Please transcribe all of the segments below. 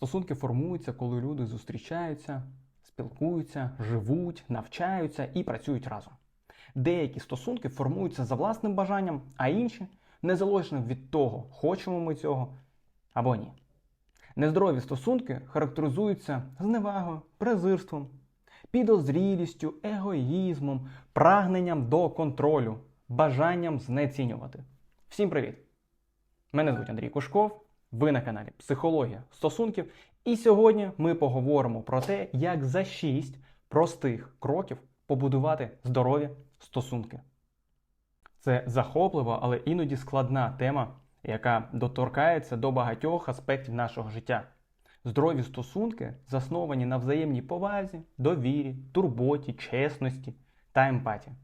Стосунки формуються, коли люди зустрічаються, спілкуються, живуть, навчаються і працюють разом. Деякі стосунки формуються за власним бажанням, а інші незалежно від того, хочемо ми цього або ні. Нездорові стосунки характеризуються зневагою, презирством, підозрілістю, егоїзмом, прагненням до контролю, бажанням знецінювати. Всім привіт! Мене звуть Андрій Кушков, ви на каналі Психологія стосунків. І сьогодні ми поговоримо про те, як за 6 простих кроків побудувати здорові стосунки. Це захоплива, але іноді складна тема, яка доторкається до багатьох аспектів нашого життя. Здорові стосунки засновані на взаємній повазі, довірі, турботі, чесності та емпатії.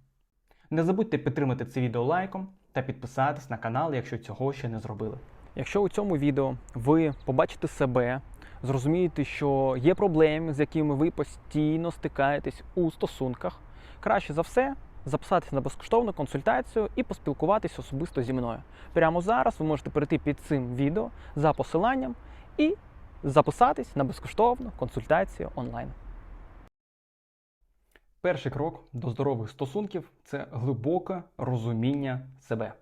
Не забудьте підтримати це відео лайком та підписатись на канал, якщо цього ще не зробили. Якщо у цьому відео ви побачите себе, зрозумієте, що є проблеми, з якими ви постійно стикаєтесь у стосунках, краще за все записатися на безкоштовну консультацію і поспілкуватись особисто зі мною. Прямо зараз ви можете перейти під цим відео за посиланням і записатись на безкоштовну консультацію онлайн. Перший крок до здорових стосунків це глибоке розуміння себе.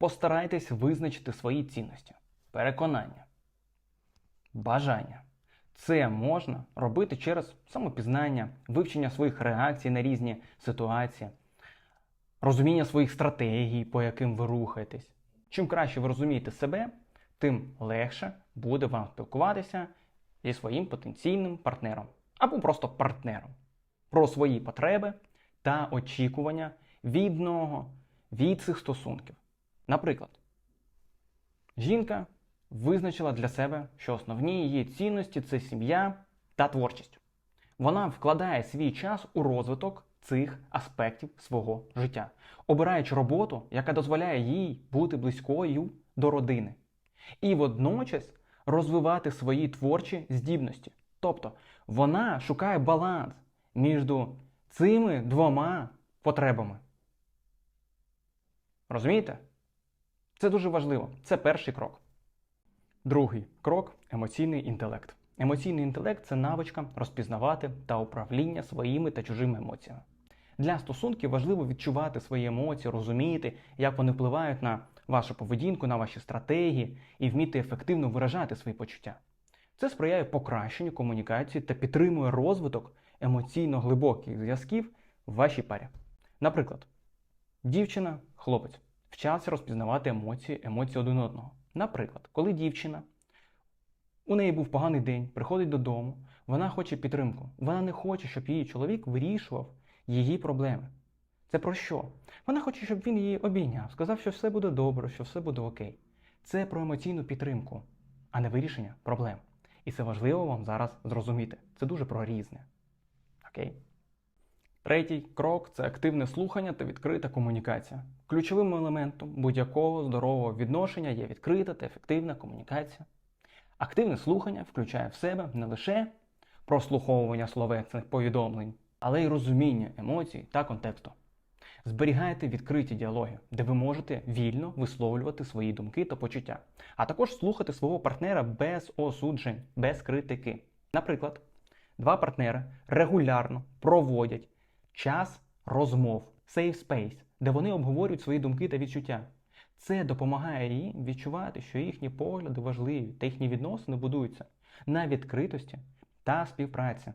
Постарайтесь визначити свої цінності, переконання, бажання. Це можна робити через самопізнання, вивчення своїх реакцій на різні ситуації, розуміння своїх стратегій, по яким ви рухаєтесь. Чим краще ви розумієте себе, тим легше буде вам спілкуватися зі своїм потенційним партнером або просто партнером про свої потреби та очікування від нього від цих стосунків. Наприклад, жінка визначила для себе, що основні її цінності це сім'я та творчість. Вона вкладає свій час у розвиток цих аспектів свого життя, обираючи роботу, яка дозволяє їй бути близькою до родини, і водночас розвивати свої творчі здібності. Тобто вона шукає баланс між цими двома потребами. Розумієте? Це дуже важливо. Це перший крок. Другий крок емоційний інтелект. Емоційний інтелект це навичка розпізнавати та управління своїми та чужими емоціями. Для стосунків важливо відчувати свої емоції, розуміти, як вони впливають на вашу поведінку, на ваші стратегії і вміти ефективно виражати свої почуття. Це сприяє покращенню комунікації та підтримує розвиток емоційно глибоких зв'язків в вашій парі. Наприклад, дівчина, хлопець вчаться розпізнавати емоції, емоції один одного. Наприклад, коли дівчина, у неї був поганий день, приходить додому, вона хоче підтримку. Вона не хоче, щоб її чоловік вирішував її проблеми. Це про що? Вона хоче, щоб він її обійняв, сказав, що все буде добре, що все буде окей. Це про емоційну підтримку, а не вирішення проблем. І це важливо вам зараз зрозуміти. Це дуже про різне. Окей? Третій крок це активне слухання та відкрита комунікація. Ключовим елементом будь-якого здорового відношення є відкрита та ефективна комунікація. Активне слухання включає в себе не лише прослуховування словесних повідомлень, але й розуміння емоцій та контексту. Зберігайте відкриті діалоги, де ви можете вільно висловлювати свої думки та почуття, а також слухати свого партнера без осуджень, без критики. Наприклад, два партнери регулярно проводять час розмов, safe space, де вони обговорюють свої думки та відчуття. Це допомагає їм відчувати, що їхні погляди важливі та їхні відносини будуються на відкритості та співпраці.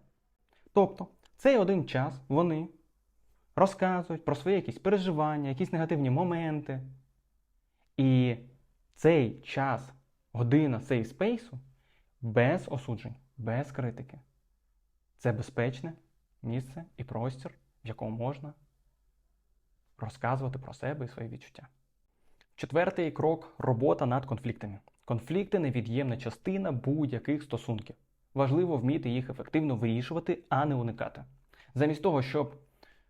Тобто, цей один час вони розказують про свої якісь переживання, якісь негативні моменти. І цей час, година сейф спейсу без осуджень, без критики. Це безпечне місце і простір, в якому можна розказувати про себе і свої відчуття. Четвертий крок робота над конфліктами. Конфлікти невід'ємна частина будь-яких стосунків. Важливо вміти їх ефективно вирішувати, а не уникати. Замість того, щоб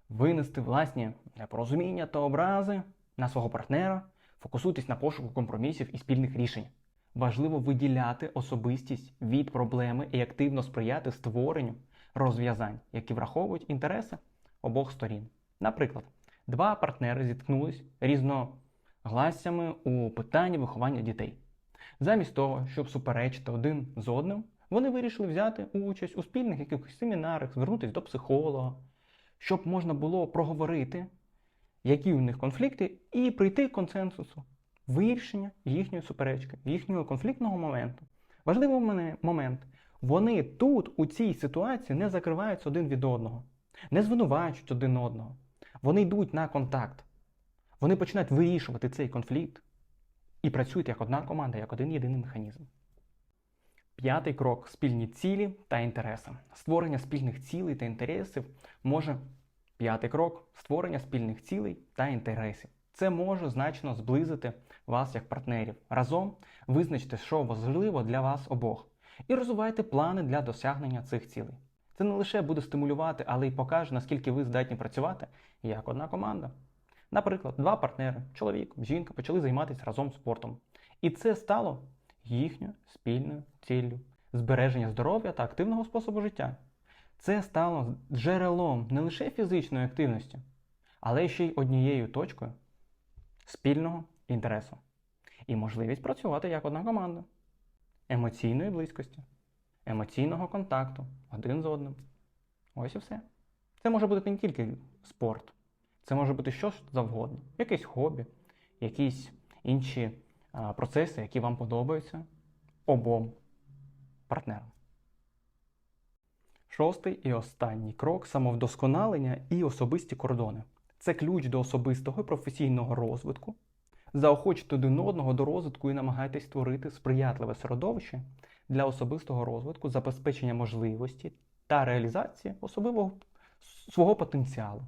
винести власні непорозуміння та образи на свого партнера, фокусуйтесь на пошуку компромісів і спільних рішень. Важливо виділяти особистість від проблеми і активно сприяти створенню розв'язань, які враховують інтереси обох сторін. Наприклад, два партнери зіткнулись різногласями у питанні виховання дітей. Замість того, щоб суперечити один з одним, Вони вирішили взяти участь у спільних якихось семінарах, звернутися до психолога, щоб можна було проговорити, які у них конфлікти, і прийти к консенсусу, вирішення їхньої суперечки, їхнього конфліктного моменту. Важливий момент. Вони тут, у цій ситуації, не закриваються один від одного, не звинувачують один одного. Вони йдуть на контакт. Вони починають вирішувати цей конфлікт і працюють як одна команда, як один єдиний механізм. П'ятий крок спільні цілі та інтереси. Створення спільних цілей та інтересів може. П'ятий крок створення спільних цілей та інтересів. Це може значно зблизити вас як партнерів. Разом визначте, що важливо для вас обох, і розвивайте плани для досягнення цих цілей. Це не лише буде стимулювати, але й покаже, наскільки ви здатні працювати як одна команда. Наприклад, два партнери, чоловік, жінка, почали займатися разом спортом. І це стало їхньою спільною ціллю збереження здоров'я та активного способу життя. Це стало джерелом не лише фізичної активності, але ще й однією точкою спільного інтересу і можливість працювати як одна команда, емоційної близькості, емоційного контакту один з одним. Ось і все. Це може бути не тільки спорт, це може бути що ж завгодно, якесь хобі, якісь інші процеси, які вам подобаються обом партнерам. Шостий і останній крок самовдосконалення і особисті кордони. Це ключ до особистого і професійного розвитку. Заохочте один одного до розвитку і намагайтесь створити сприятливе середовище для особистого розвитку, забезпечення можливості та реалізації особливого свого потенціалу.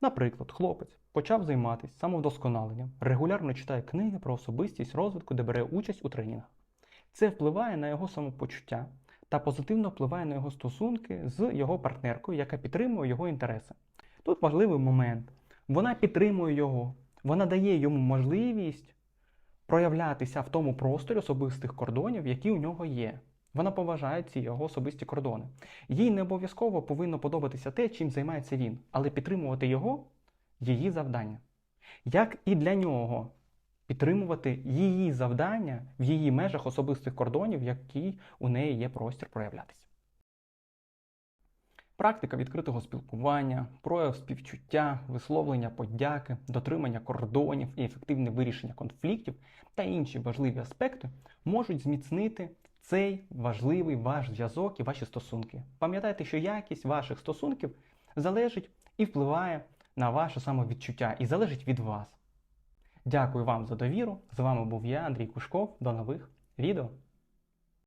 Наприклад, хлопець почав займатися самовдосконаленням, регулярно читає книги про особистість розвитку, де бере участь у тренінгах. Це впливає на його самопочуття та позитивно впливає на його стосунки з його партнеркою, яка підтримує його інтереси. Тут важливий момент. Вона підтримує його, вона дає йому можливість проявлятися в тому просторі особистих кордонів, які у нього є. Вона поважає ці його особисті кордони. Їй не обов'язково повинно подобатися те, чим займається він, але підтримувати його її завдання. Як і для нього підтримувати її завдання в її межах особистих кордонів, в якій у неї є простір проявлятися. Практика відкритого спілкування, прояв співчуття, висловлення подяки, дотримання кордонів і ефективне вирішення конфліктів та інші важливі аспекти можуть зміцнити цей важливий ваш зв'язок і ваші стосунки. Пам'ятайте, що якість ваших стосунків залежить і впливає на ваше самовідчуття і залежить від вас. Дякую вам за довіру. З вами був я, Андрій Кушков. До нових відео.